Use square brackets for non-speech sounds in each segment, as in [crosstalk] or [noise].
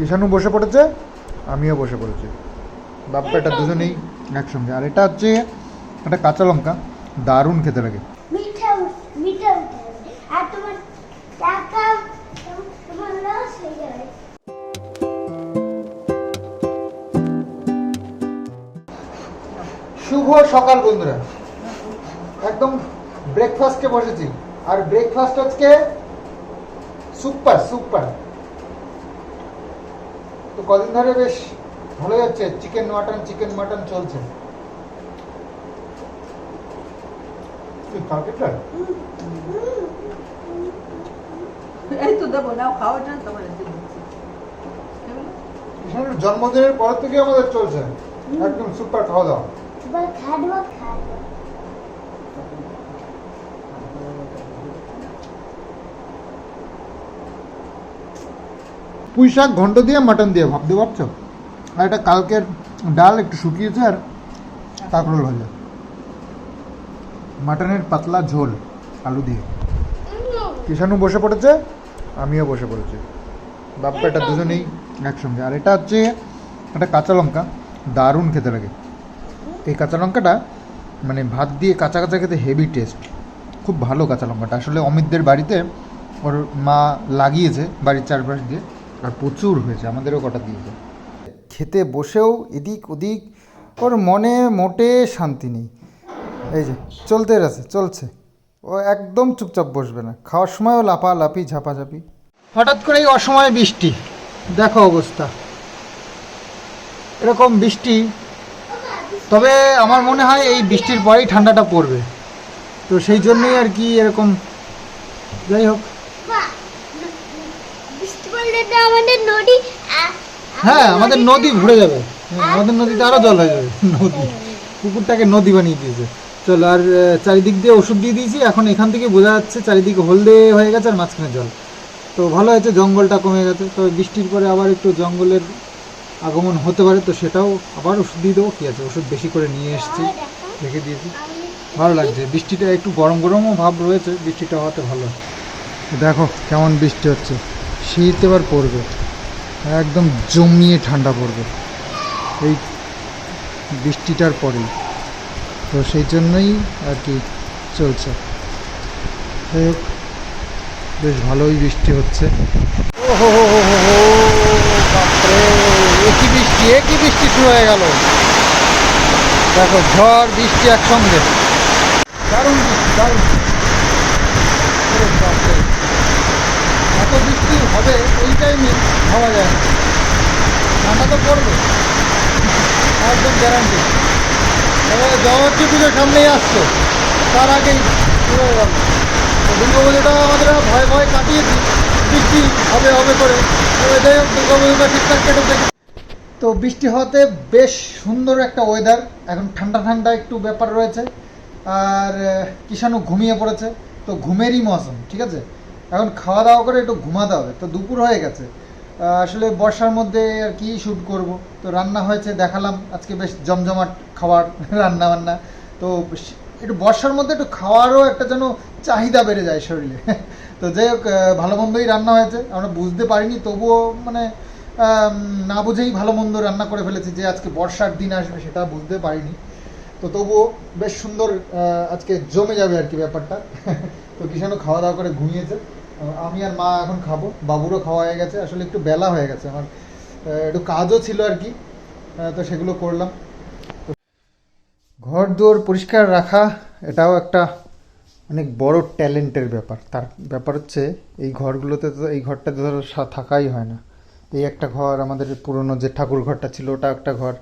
কিষানু বসে পড়েছে আমিও বসে পড়েছি। বাপ বেটা দুজনেই একসঙ্গে। আর এটা হচ্ছে একটা কাঁচা লঙ্কা দারুণ খেতে লাগে। শুভ সকাল বন্ধুরা। একদম ব্রেকফাস্টে বসেছি। আর ব্রেকফাস্ট আজকে সুপার সুপার তো কদিন ধরে বেশ ভালো যাচ্ছে চিকেন মাটন চিকেন মাটন চলছে। এই তো দেবো তোমার জন্মদিনের পর থেকে আমাদের চলছে। একদম সুপার খাওয়া দাওয়া এবার খাব খাব পুঁই শাক ঘন্ট দিয়ে মাটন দিয়ে ভাবতে পারছ আর এটা কালকের ডাল একটু শুকিয়েছে আর কাঁকরোল ভাজা। মাটনের পাতলা ঝোল আলু দিয়ে। কিষানু বসে পড়েছে আমিও বসে পড়েছি। বাপ্পা বেটা দুজনেই একসঙ্গে। আর এটা হচ্ছে একটা কাঁচা লঙ্কা দারুণ খেতে লাগে। এই কাঁচা লঙ্কাটা মানে ভাত দিয়ে কাঁচা কাঁচা খেতে হেভি টেস্ট খুব ভালো কাঁচা লঙ্কাটা। আসলে অমিতদের বাড়িতে ওর মা লাগিয়েছে বাড়ির চারপাশ দিয়ে। আর প্রচুর হয়েছে, আমাদেরও কটা দিয়েছে। খেতে বসেও এদিক ওদিক ওর মনে মোটে শান্তি নেই। এই যে, চলতে আছে, চলছে। ও একদম চুপচাপ বসবে না। খাওয়ার সময়ও লাপালাপি, ঝাপাঝাপি। হঠাৎ করেই অসময়ে বৃষ্টি। দেখো অবস্থা। এরকম বৃষ্টি। তবে আমার মনে হয় এই বৃষ্টির পরেই ঠান্ডাটা পড়বে। তো সেই জন্যই আর কি এরকম। যাই হোক বাহ, বৃষ্টি পড়লে তো আমাদের নদী হ্যাঁ আমাদের নদী ভরে যাবে। হ্যাঁ, আমাদের নদীতে আরও জল হয়ে যাবে নদী। পুকুরটাকে নদী বানিয়ে দিয়েছে। চলো আর চারিদিক দিয়ে ওষুধ দিয়ে দিয়েছি। এখন এখান থেকে বোঝা যাচ্ছে চারিদিকে হলদে হয়ে গেছে আর মাঝখানে জল। তো ভালো হয়েছে জঙ্গলটা কমে গেছে। তো বৃষ্টির পরে আবার একটু জঙ্গলের আগমন হতে পারে তো সেটাও আবার ওষুধ দিয়ে দেবো। কী আছে? ওষুধ বেশি করে নিয়ে এসেছি রেখে দিয়েছি। ভালো লাগছে। বৃষ্টিটা একটু গরম গরমও ভাব রয়েছে বৃষ্টিটা হওয়াতে ভালো। দেখো কেমন বৃষ্টি হচ্ছে। শীত এবার পড়বে। একদম জমিয়ে ঠান্ডা পড়বে। এই বৃষ্টিটার পরেই। তো সেই জন্যই আর কি চলছে। যাই হোক, বেশ ভালোই বৃষ্টি হচ্ছে। ও হো হো হো হো একই বৃষ্টি একই বৃষ্টি শুরু হয়ে গেল? দেখো, ঝড়, বৃষ্টি একসঙ্গে। দারুণ বৃষ্টি, দারুণ। এত বৃষ্টি হবে, এই টাইমে ভাবা যায় না। ঠান্ডা তো পড়বে একদম গ্যারান্টি এবারে জগত্রী পুজোর সামনেই আসছে। তার আগেই গেল দুর্গা পুজোটা আমাদের ভয় ভয় কাটিয়েছি। বৃষ্টি হবে হবে করে। যাই হোক, দুর্গা পুজোটা ঠিকঠাক কেটেছে তো বৃষ্টি হওয়াতে বেশ সুন্দর একটা ওয়েদার এখন ঠান্ডা ঠান্ডা একটু ব্যাপার রয়েছে। আর কিষাণু ঘুমিয়ে পড়েছে। তো ঘুমেরই মৌসুম, ঠিক আছে? এখন খাওয়া দাওয়া করে একটু ঘুমাতে হবে, তো দুপুর হয়ে গেছে। আসলে বর্ষার মধ্যে আর কি শ্যুট করব? তো রান্না হয়েছে, দেখালাম, আজকে বেশ জমজমাট খাবার [laughs] রান্না বান্না তো একটু বর্ষার মধ্যে একটু খাওয়ারও একটা যেন চাহিদা বেড়ে যায় শরীরে। [laughs] তো যাই হোক ভালো মন্দই রান্না হয়েছে। আমরা বুঝতে পারিনি, তবুও মানে না বুঝেই ভালো মন্দ রান্না করে ফেলেছি যে আজকে বর্ষার দিন আসবে সেটা বুঝতে পারিনি। তো তবুও বেশ সুন্দর আজকে জমে যাবে আর কি ব্যাপারটা। [laughs] তো কিষানও খাওয়া দাওয়া করে ঘুমিয়েছে। আমি আর মা এখন খাব। বাবুরও খাওয়া হয়ে গেছে। আসলে একটু বেলা হয়ে গেছে আমার। একটু কাজও ছিল আর কি। তো সেগুলো করলাম। ঘর দুয়ার পরিষ্কার রাখা, এটাও একটা অনেক বড় ট্যালেন্টের ব্যাপার। তার ব্যাপার হচ্ছে, এই ঘরগুলোতে তো, এই ঘরটাতে ধরো থাকাই হয় না। এই একটা ঘর, আমাদের পুরনো যে ঠাকুর ঘরটা ছিল, ওটা একটা ঘর।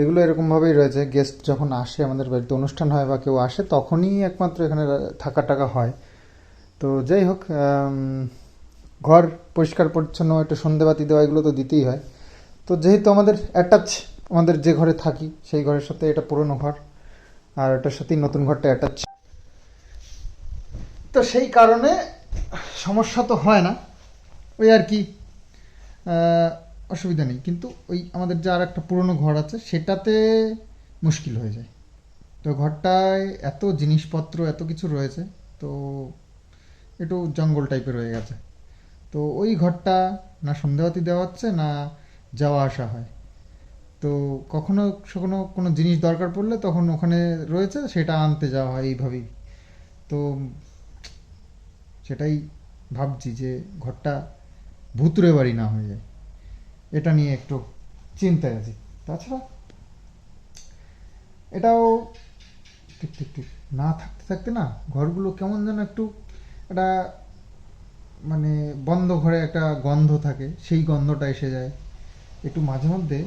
এগুলো এরকমভাবেই রয়েছে। গেস্ট যখন আসে, আমাদের বাড়িতে অনুষ্ঠান হয় বা কেউ আসে, তখনই একমাত্র এখানে থাকা টাকা হয়। তো যাই হোক ঘর পরিষ্কার পরিচ্ছন্ন, একটু সন্ধেবাতি দেওয়া, এগুলো তো দিতেই হয়। তো যেহেতু আমাদের অ্যাটাচ আমাদের যে ঘরে থাকি, সেই ঘরের সাথে এটা পুরনো ঘর, আর এটার সাথেই নতুন ঘরটা অ্যাটাচ তো সেই কারণে সমস্যা তো হয় না। ওই আর কি অসুবিধা নেই। কিন্তু ওই আমাদের যে আর একটা পুরনো ঘর আছে, সেটাতে মুশকিল হয়ে যায়। তো ঘরটায় এত জিনিসপত্র, এত কিছু রয়েছে, তো একটু জঙ্গল টাইপের হয়ে গেছে। তো ওই ঘরটা না সন্ধ্যাবাতি দেওয়া হচ্ছে, না যাওয়া আসা হয়। তো কখনো কখনো কোনো জিনিস দরকার পড়লে তখন ওখানে রয়েছে, সেটা আনতে যাওয়া হয় এইভাবেই। তো সেটাই ভাবছি যে ঘরটা ভুতুরে বাড়ি না হয়ে যায়। এটা নিয়ে একটু চিন্তায় আছি। তাছাড়া এটাও ঠিক ঠিক ঠিক। না থাকতে থাকতে না, ঘরগুলো কেমন যেন একটু একটা মানে বন্ধ ঘরে একটা গন্ধ থাকে, সেই গন্ধটা এসে যায়। একটু মাঝে মধ্যে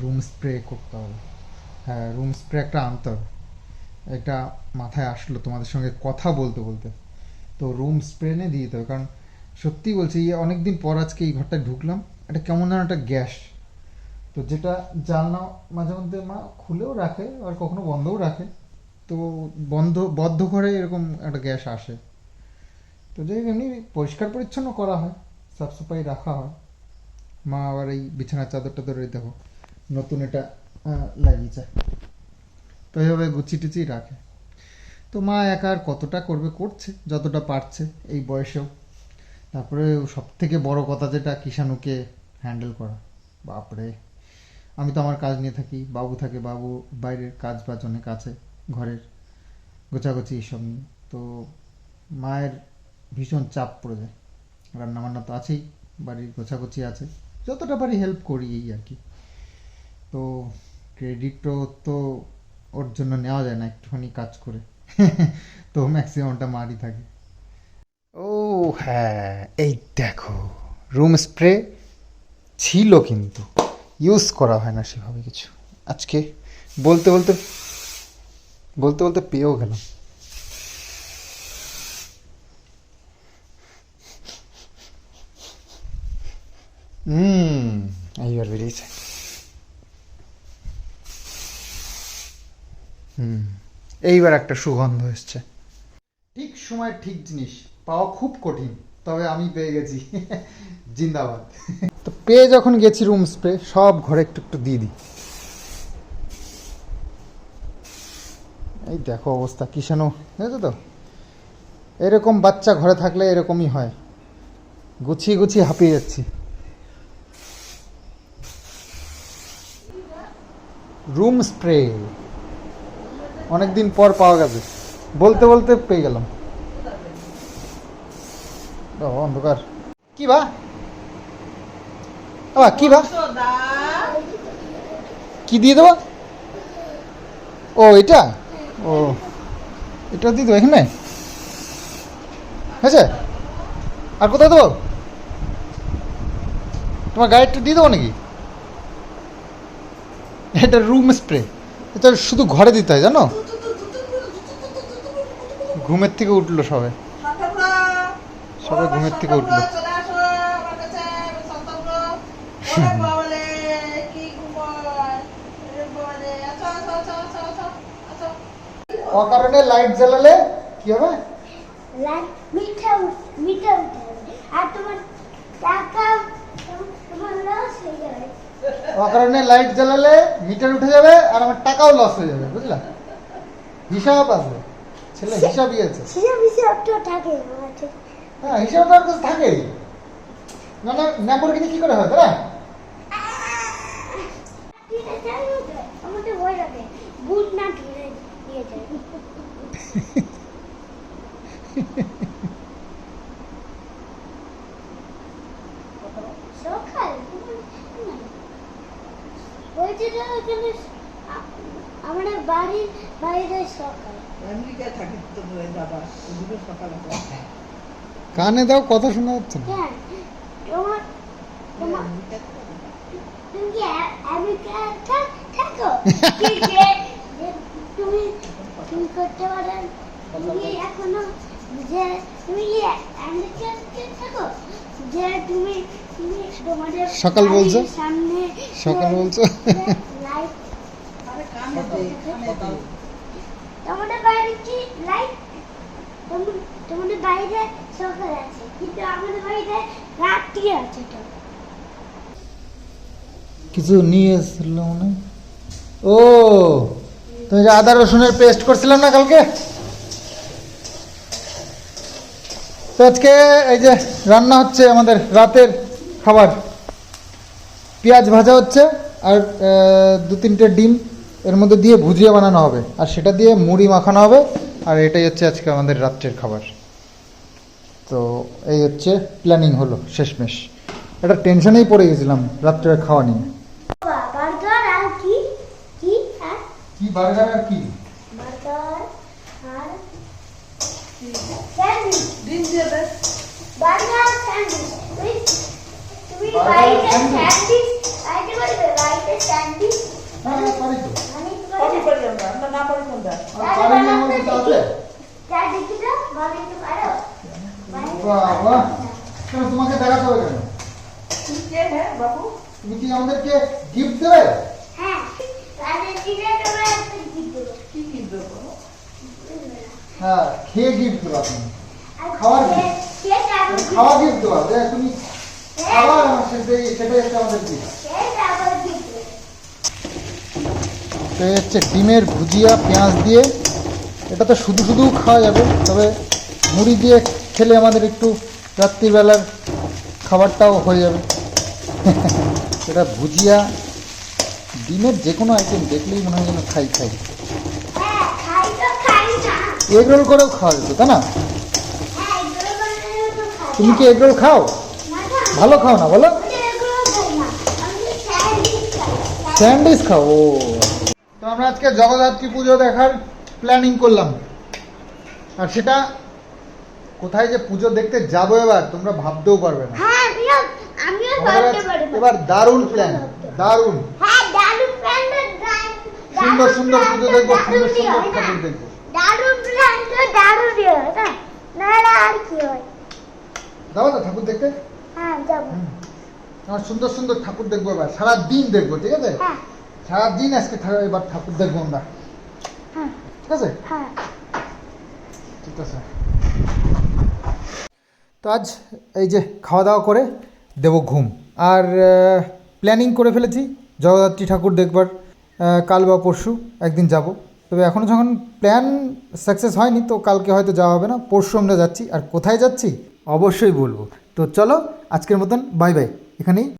রুম স্প্রে করতে হবে। হ্যাঁ রুম স্প্রে একটা আনতে হবে। এটা মাথায় আসলো তোমাদের সঙ্গে কথা বলতে বলতে। তো রুম স্প্রে এনে দিয়ে দিতে হবে, কারণ সত্যি বলছি, এই অনেকদিন পর আজকে এই ঘরটায় ঢুকলাম, এটা কেমন যেন একটা গ্যাস। তো যেটা জানলা মাঝে মধ্যে মা খুলেও রাখে, আর কখনো বন্ধও রাখে। তো বন্ধ বদ্ধ ঘরে এরকম একটা গ্যাস আসে। তো হোক, এমনি পরিষ্কার পরিচ্ছন্ন করা হয় সাফ সাফাই রাখা হয়। মা আবার এই বিছানার চাদরটা ধরে দেখো নতুন এটা লাগিয়েছে। তো এইভাবে গুচি টুচি রাখে। তো মা একা আর কতটা করবে করছে যতটা পারছে এই বয়সেও। তারপরে সব থেকে বড় কথা যেটা কিষাণুকে হ্যান্ডেল করা। বাপরে আমি তো আমার কাজ নিয়ে থাকি বাবু থাকে বাবু বাইরের কাজ বাজ অনেক আছে। ঘরের গোছাগুছি এইসব নিয়ে। তো মায়ের ভীষণ চাপ পড়ে যায়। রান্না বান্না তো আছেই, বাড়ির গোছাগুছি আছে। যতটা পারি হেল্প করি এই আর কি। তো ক্রেডিটও তো ওর জন্য নেওয়া যায় না, একটুখানি কাজ করে। [laughs] তো ম্যাক্সিমামটা মারই থাকে। ও হ্যাঁ এই দেখো রুম স্প্রে ছিল কিন্তু। ইউজ করা হয় না সেভাবে কিছু। আজকে বলতে বলতে বলতে বলতে পেয়েও গেলাম এইবার এইবার একটা সুগন্ধ এসছে। ঠিক সময় ঠিক জিনিস, পাওয়া খুব কঠিন, তবে আমি পেয়ে গেছি। [laughs] জিন্দাবাদ। তো পেয়ে যখন গেছি রুম স্প্রে সব ঘরে একটু একটু দিয়ে দিই। এই দেখো অবস্থা কিষাণু দেখছ তো? এরকম বাচ্চা ঘরে থাকলে এরকমই হয়। গুছিয়ে গুছিয়ে হাঁপিয়ে যাচ্ছি। Room spray. অনেকদিন পর পাওয়া গেছে। বলতে বলতে পেয়ে গেলাম। অন্ধকার। কি বা? বাবা কি বা? কি দিয়ে দেবো? ও এটা? ও এটা দিয়ে দেবো এখানে? হয়েছে? আর কোথায় দেবো? তোমার গাড়ি একটু দিয়ে দেবো নাকি? এটা রুম স্প্রে এটা শুধু ঘরে দিতে হয় জানো? ঘুমের থেকে উঠল সবে। সবাই ঘুমের থেকে উঠল। [laughs] সন্তানরা, চলে আসো আমার কাছে, আমার সন্তানরা। ওরে বাবারে, কি ঘুমোয়। ওরে বাবারে, আসো, আসো, আসো, আসো, আসো, আসো। অকারণে লাইট জ্বালালে কি হবে? লাইট মিঠা মিঠা উঠে আর তোমার টাকা তোমার লস হয়ে যাবে। অকারণে লাইট জ্বালালে মিটার উঠে যাবে আর আমার টাকাও লস হয়ে যাবে বুঝলা? হিসাব আসবে ছেলে হিসাব ইয়েছে সেসব হিসাব তো থাকে হ্যাঁ হিসাব তো আর কাছে থাকেই। না না ল্যাম্বরগিনি কি করে হয় না? আছে আমাদের ভয় লাগে। না দিয়ে যায় সকাল ওই যে ওখানে আ- আমাদের বাড়ির বাইরে সকাল আমেরিকায় থাকে তো কানে দাও কথা শোনা যাচ্ছে না। কেন তোমার তোমার তুমি কি আ- থাকো কি যে- যে তুমি তুমি করতে পারো। তুমি এখনও যে তুমি থাকো? যে তুমি তুমি তোমাদের সকাল বলছো? সামনে সকাল বলছো? তোমাদের বাইরে কি লাইট তোমাদের বাইরে সকাল আছে কিন্তু আমাদের বাড়িতে রাত্রি আছে তো। কিছু নিয়ে এসেছিল মনে ও! তুমি যে আদা রসুনের পেস্ট করছিলাম না কালকে? তো আজকে এই যে রান্না হচ্ছে আমাদের রাতের খাবার। পেঁয়াজ ভাজা হচ্ছে আর দু তিনটে ডিম। এর মধ্যে দিয়ে ভুজিয়া বানানো হবে। আর সেটা দিয়ে মুড়ি মাখানো হবে। আর এটাই হচ্ছে আজকে আমাদের রাত্রের খাবার। তো এই হচ্ছে প্ল্যানিং হলো, শেষমেশ। একটা টেনশনেই পড়ে গেছিলাম রাত্রের খাওয়া নিয়ে বার্গার আর কি কি হ্যাঁ কি বার্গার আর কি? বার্গার আর স্যান্ডউইচ ডিম দিয়ে দে বার্গার স্যান্ডউইচ তুমি তুমি Burger বাড়িতে sandwich? স্যান্ডউইচ। বাড়িতে করবে বাড়িতে স্যান্ডউইচ পারি তো। কি কপি আমরা আমরা না পারি কোনটা? পারি না আমার কাছে আছে? যা দেখি তো বানাইতে পারো বাবা। কেন তোমাকে দেখাতে হবে কেন? তুমি কে হ্যাঁ বাবু? তুমি কি আমাদেরকে গিফট দেবে? হ্যাঁ হ্যাঁ খেয়ে গিফট দেবা তুমি খাওয়ার খাওয়া গিফট দেবা যে তুমি খাওয়া সেটাই সেটাই হচ্ছে আমাদের গিফট কে তারপর কি দেবো? তো হচ্ছে ডিমের ভুজিয়া পেঁয়াজ দিয়ে। এটা তো শুধু শুধু খাওয়া যাবে। তবে মুড়ি দিয়ে খেলে আমাদের একটু রাত্রিবেলার খাবারটাও হয়ে যাবে। [laughs] এটা ভুজিয়া ডিমের যে কোনো আইটেম দেখলেই মনে হয় যেন খাই খাই। হ্যাঁ খাই তো খাই না। এগ রোল করেও খাওয়া যেত তাই না? হ্যাঁ তুমি কি এগ রোল খাও? ভালো খাও না বলো। স্যান্ডউইচ খাও ও। তো আমরা আজকে জগদ্ধাত্রী পুজো দেখার প্ল্যানিং করলাম। আর সেটা কোথায় যে পুজো দেখতে যাব এবার তোমরা ভাবতেও পারবে না। হ্যাঁ এবার দারুণ প্ল্যান দারুণ। হ্যাঁ সুন্দর সুন্দর পুজো দেখব সুন্দর সুন্দর ঠাকুর দেখব। দারুণ প্ল্যানটা দারুণ হয় না না আর কি হয়? যাব তো ঠাকুর দেখতে? হ্যাঁ যাব। আমার সুন্দর সুন্দর ঠাকুর দেখব এবার সারা দিন দেখব ঠিক আছে? হ্যাঁ। সারা দিন আজকে এবার ঠাকুর দেখব আমরা। হ্যাঁ। ঠিক আছে? ঠিক আছে। তো আজ এই যে খাওয়া দাওয়া করে দেব ঘুম। আর প্ল্যানিং করে ফেলেছি জগদ্ধাত্রী ঠাকুর দেখবার। কাল বা পরশু একদিন যাব। তবে এখনও যখন প্ল্যান সাকসেস হয়নি, তো কালকে হয়তো যাওয়া হবে না। পরশু আমরা যাচ্ছি। আর কোথায় যাচ্ছি? অবশ্যই বলব। তো চলো, আজকের মতন বাই বাই এখানেই।